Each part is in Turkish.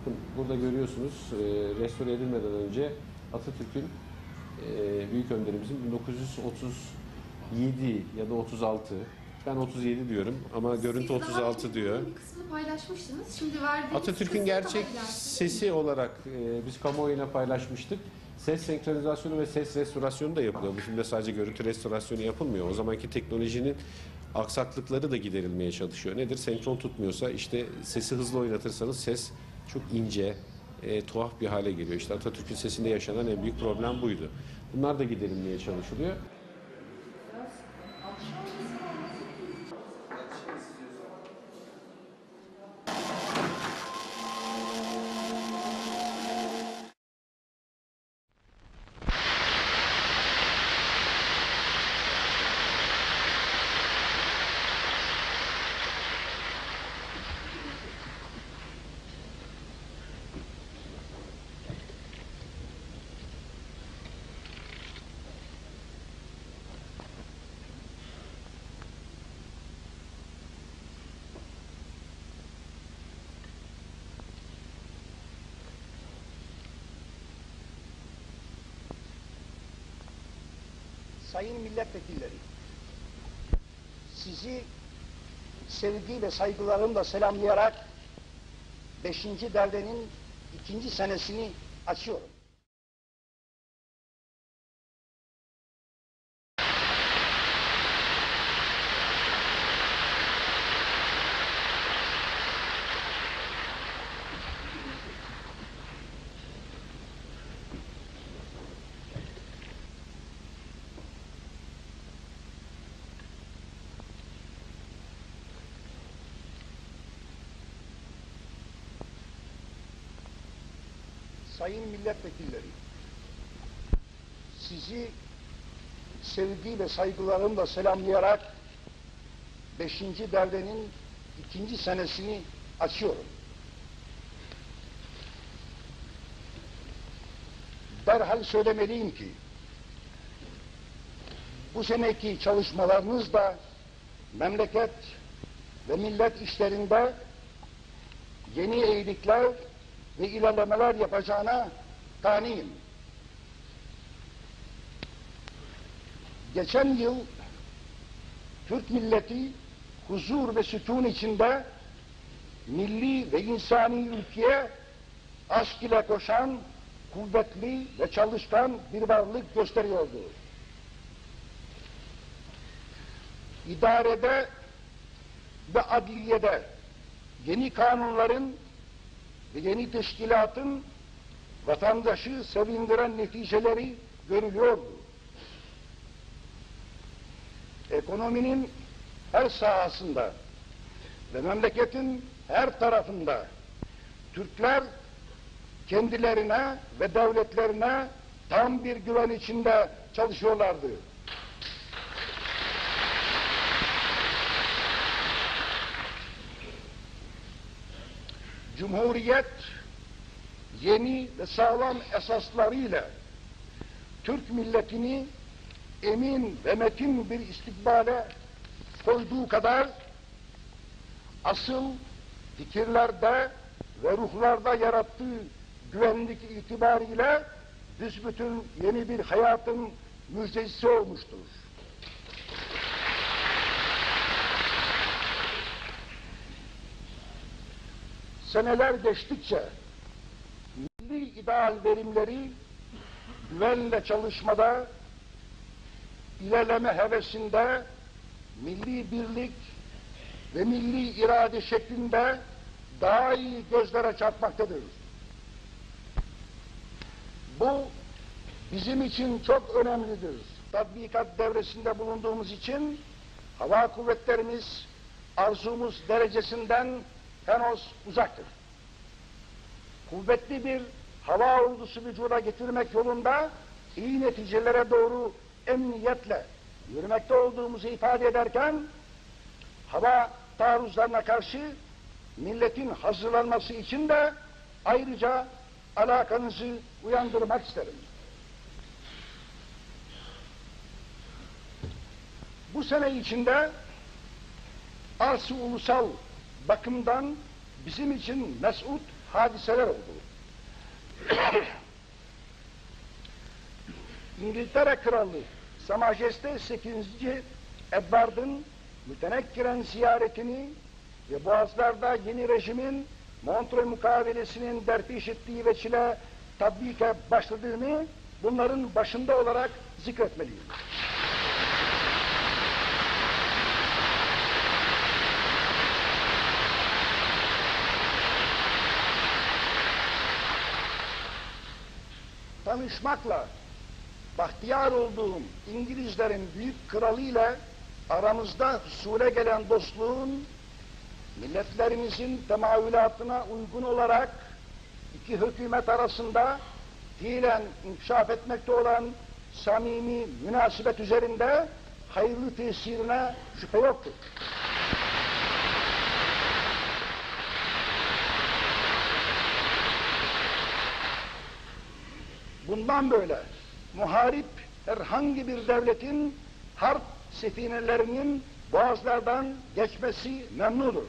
Bakın burada görüyorsunuz e, restore edilmeden önce Atatürk'ün e, büyük önderimizin 1937 ya da 36 ben 37 diyorum ama görüntü Siz daha 36 diyor. Bir kısmını paylaşmıştınız. Şimdi verdiğiniz Atatürk'ün gerçek sesi olarak e, biz kamuoyuna paylaşmıştık. Ses senkronizasyonu ve ses restorasyonu da yapılıyor. Bu filmde sadece görüntü restorasyonu yapılmıyor. O zamanki teknolojinin aksaklıkları da giderilmeye çalışıyor. Nedir? Senkron tutmuyorsa işte sesi hızlı oynatırsanız ses çok ince, e, tuhaf bir hale geliyor. İşte Atatürk'ün sesinde yaşanan en büyük problem buydu. Bunlar da giderilmeye çalışılıyor. Sayın milletvekilleri, sizi sevgi ve saygılarımla selamlayarak 5. devrenin ikinci senesini açıyorum. Sayın milletvekilleri, sizi sevgi ve saygılarımla selamlayarak 5. devrenin ikinci senesini açıyorum. Derhal söylemeliyim ki bu seneki çalışmalarınız da memleket ve millet işlerinde yeni eğilikler ve ilerlemeler yapacağına kaniyim. Geçen yıl Türk milleti huzur ve sütun içinde milli ve insani ülkeye aşk ile koşan kuvvetli ve çalışkan bir varlık gösteriyordu. İdarede ve adliyede yeni kanunların ve yeni teşkilatın vatandaşı sevindiren neticeleri görülüyordu. Ekonominin her sahasında ve memleketin her tarafında Türkler kendilerine ve devletlerine tam bir güven içinde çalışıyorlardı. Cumhuriyet yeni ve sağlam esaslarıyla Türk milletini emin ve metin bir istikbale koyduğu kadar asıl fikirlerde ve ruhlarda yarattığı güvenlik itibariyle büsbütün yeni bir hayatın müjdecisi olmuştur. Seneler geçtikçe milli ideal verimleri güvenle çalışmada, ilerleme hevesinde, milli birlik ve milli irade şeklinde daha iyi gözlere çarpmaktadır. Bu bizim için çok önemlidir. Tatbikat devresinde bulunduğumuz için hava kuvvetlerimiz arzumuz derecesinden henüz uzaktır. Kuvvetli bir hava ordusu vücuda getirmek yolunda iyi neticelere doğru emniyetle yürümekte olduğumuzu ifade ederken hava taarruzlarına karşı milletin hazırlanması için de ayrıca alakanızı uyandırmak isterim. Bu sene içinde arz ulusal bakımdan bizim için mesut hadiseler oldu. İngiltere Kralı Sa Majeste 8. Edward'ın mütenekkiren ziyaretini ve Boğazlar'da yeni rejimin Montreux mukavelesinin derpiş ettiği veçile tatbike başladığını bunların başında olarak zikretmeliyim. Tanışmakla bahtiyar olduğum İngilizlerin büyük kralı ile aramızda husule gelen dostluğun milletlerimizin temayülatına uygun olarak iki hükümet arasında fiilen inkişaf etmekte olan samimi münasebet üzerinde hayırlı tesirine şüphe yoktur. Bundan böyle muharip herhangi bir devletin harp sefinelerinin boğazlardan geçmesi memnudur.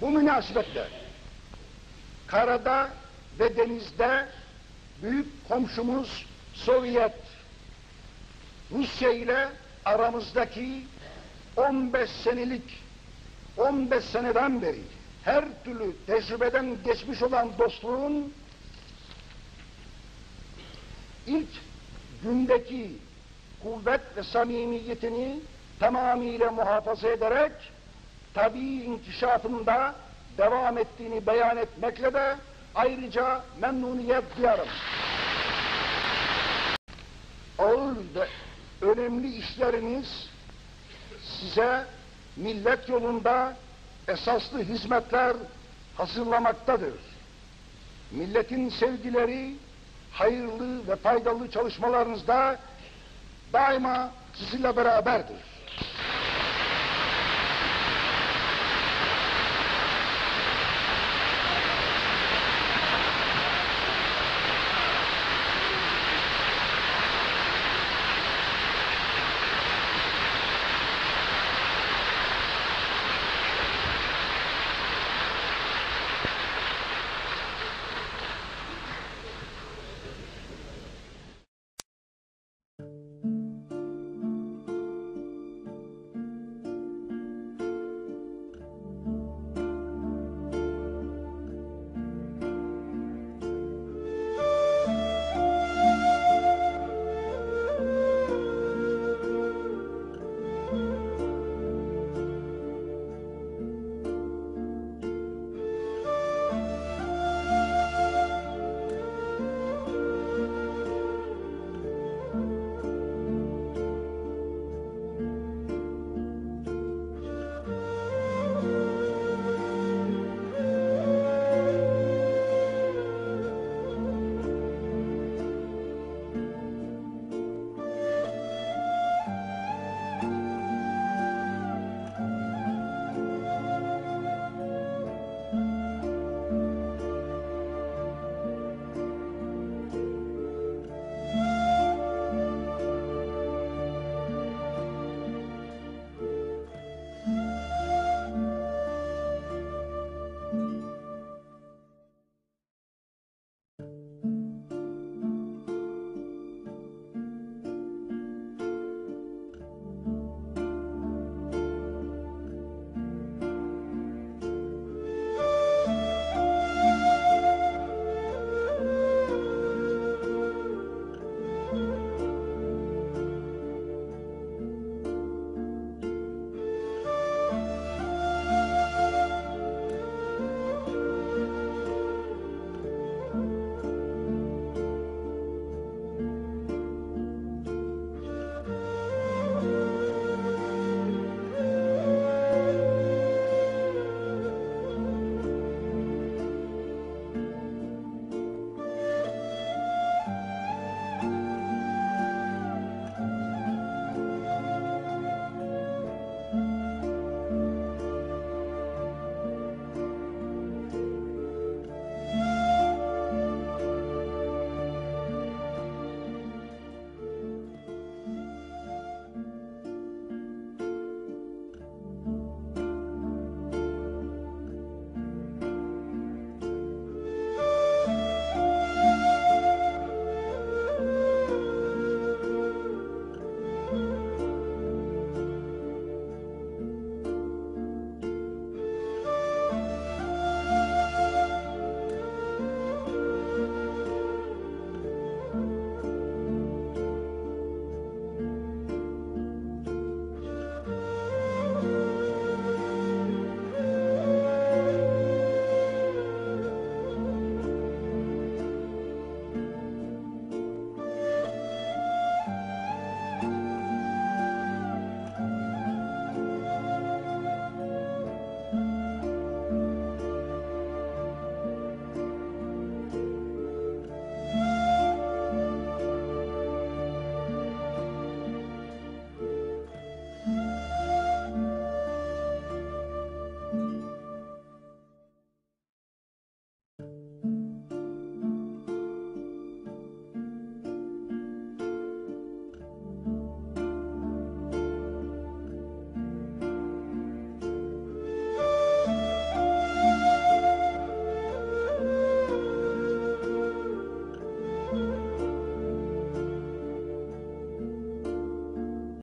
Bu münasebetle karada ve denizde büyük komşumuz Sovyet Rusya ile aramızdaki 15 senelik 15 seneden beri her türlü tecrübeden geçmiş olan dostluğun ilk gündeki kuvvet ve samimiyetini tamamıyla muhafaza ederek tabii inkişafında devam ettiğini beyan etmekle de ayrıca memnuniyet duyarım. Ağır ve önemli işleriniz size millet yolunda esaslı hizmetler hazırlamaktadır. Milletin sevgileri, hayırlı ve faydalı çalışmalarınızda daima sizinle beraberdir.